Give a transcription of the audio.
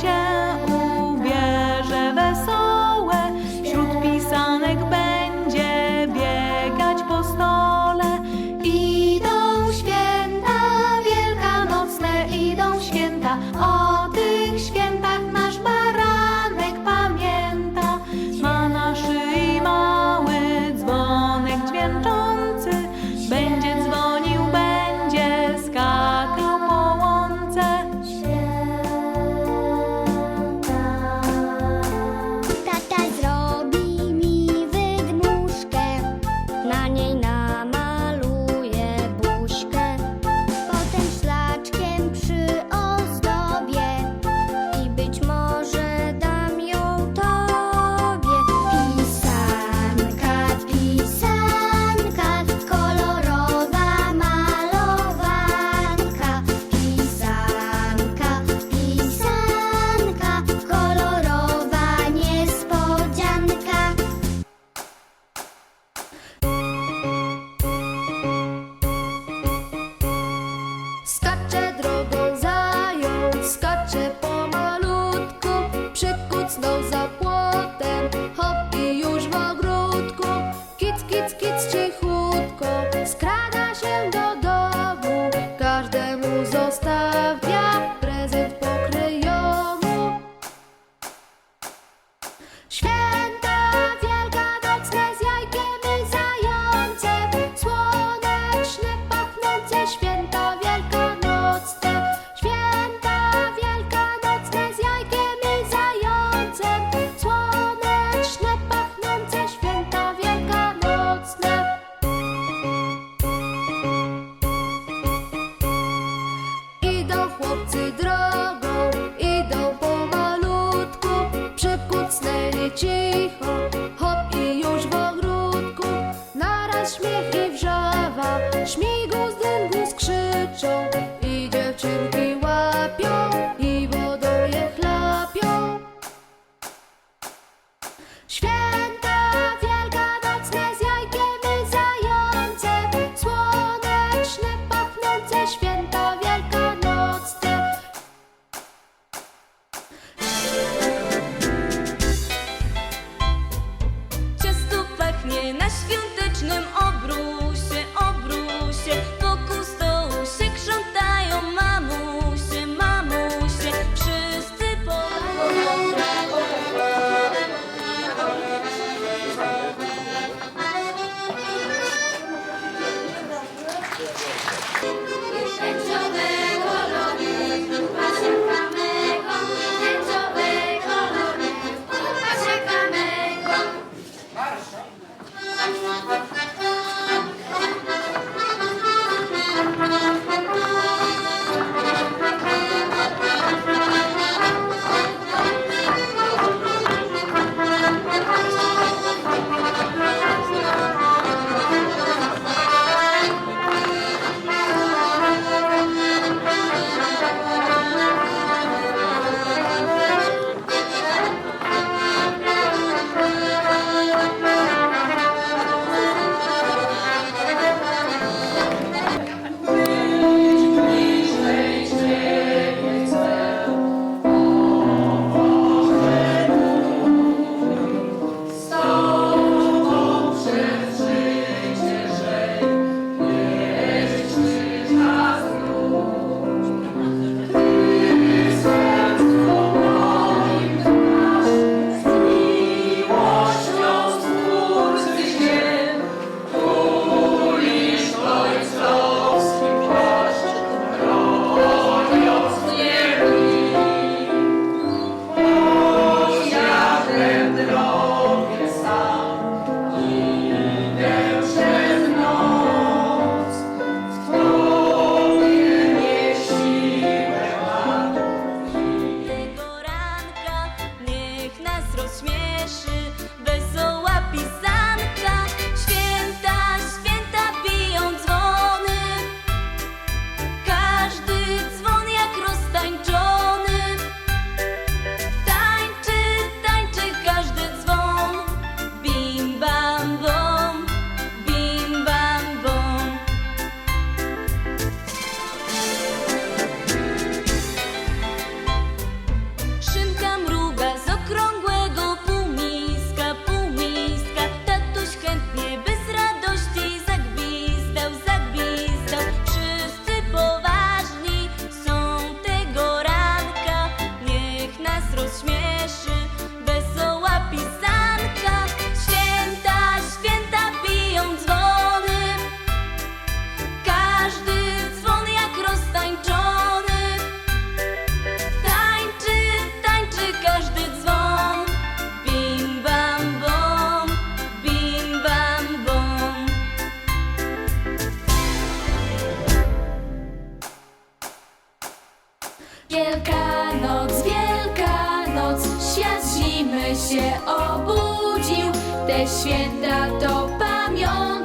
się ubierze wesołe, wśród pisanek będzie biegać po stole. Idą święta wielkanocne, idą święta. O się obudził, te święta to pamiątka.